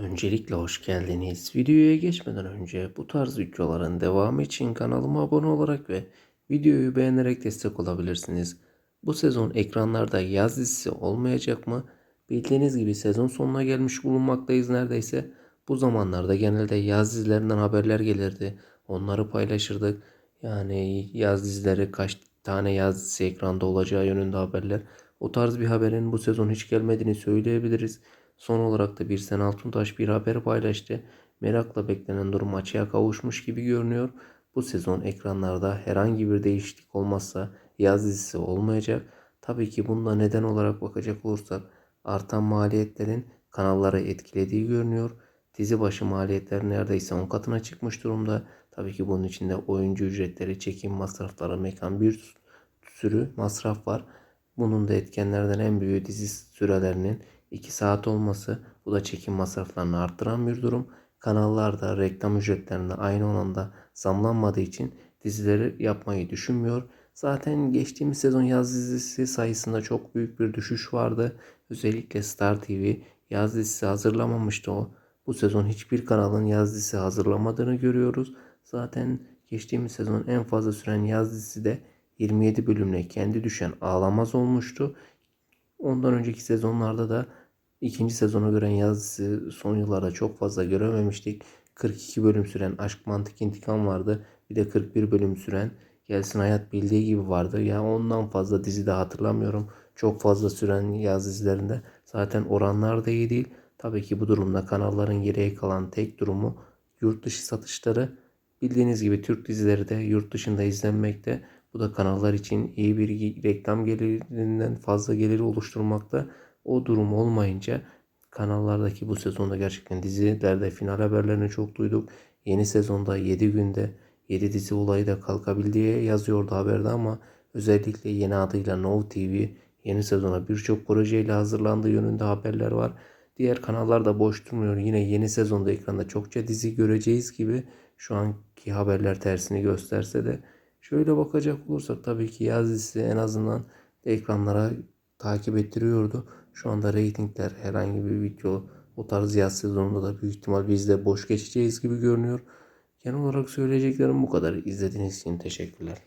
Öncelikle hoş geldiniz. Videoya geçmeden önce bu tarz videoların devamı için kanalıma abone olarak ve videoyu beğenerek destek olabilirsiniz. Bu sezon ekranlarda yaz dizisi olmayacak mı? Bildiğiniz gibi sezon sonuna gelmiş bulunmaktayız neredeyse. Bu zamanlarda genelde yaz dizilerinden haberler gelirdi. Onları paylaşırdık. Yani yaz dizileri kaç tane yaz dizisi ekranda olacağı yönünde haberler. O tarz bir haberin bu sezon hiç gelmediğini söyleyebiliriz. Son olarak da Birsen Altuntaş bir haber paylaştı. Merakla beklenen durum açığa kavuşmuş gibi görünüyor. Bu sezon ekranlarda herhangi bir değişiklik olmazsa yaz dizisi olmayacak. Tabii ki bunda neden olarak bakacak olursak artan maliyetlerin kanalları etkilediği görünüyor. Dizi başı maliyetler neredeyse 10 katına çıkmış durumda. Tabii ki bunun içinde oyuncu ücretleri, çekim masrafları, mekan bir sürü masraf var. Bunun da etkenlerden en büyüğü dizi sürelerinin 2 saat olması. Bu da çekim masraflarını arttıran bir durum. Kanallarda reklam ücretlerinde aynı oranda zamlanmadığı için dizileri yapmayı düşünmüyor. Zaten geçtiğimiz sezon yaz dizisi sayısında çok büyük bir düşüş vardı. Özellikle Star TV yaz dizisi hazırlamamıştı o. Bu sezon hiçbir kanalın yaz dizisi hazırlamadığını görüyoruz. Zaten geçtiğimiz sezon en fazla süren yaz dizisi de 27 bölümle kendi düşen Ağlamaz olmuştu. Ondan önceki sezonlarda da ikinci sezona göre yaz dizisi son yıllarda çok fazla görememiştik. 42 bölüm süren Aşk Mantık İntikam vardı. Bir de 41 bölüm süren Gelsin Hayat Bildiği gibi vardı. Ya ondan fazla dizi de hatırlamıyorum. Çok fazla süren yaz dizilerinde. Zaten oranlar da iyi değil. Tabii ki bu durumda kanalların geriye kalan tek durumu yurt dışı satışları. Bildiğiniz gibi Türk dizileri de yurt dışında izlenmekte. Bu da kanallar için iyi bir reklam gelirinden fazla geliri oluşturmakta. O durum olmayınca kanallardaki bu sezonda gerçekten dizilerde final haberlerini çok duyduk. Yeni sezonda 7 günde 7 dizi olayı da kalkabildiği yazıyordu haberde ama özellikle yeni adıyla Now TV yeni sezona birçok projeyle hazırlandığı yönünde haberler var. Diğer kanallar da boş durmuyor. Yine yeni sezonda ekranda çokça dizi göreceğiz gibi şu anki haberler tersini gösterse de şöyle bakacak olursak tabii ki yaz dizisi en azından ekranlara takip ettiriyordu. Şu anda reytingler herhangi bir video o tarz yaz sezonunda da büyük ihtimal biz de boş geçeceğiz gibi görünüyor. Genel olarak söyleyeceklerim bu kadar. İzlediğiniz için teşekkürler.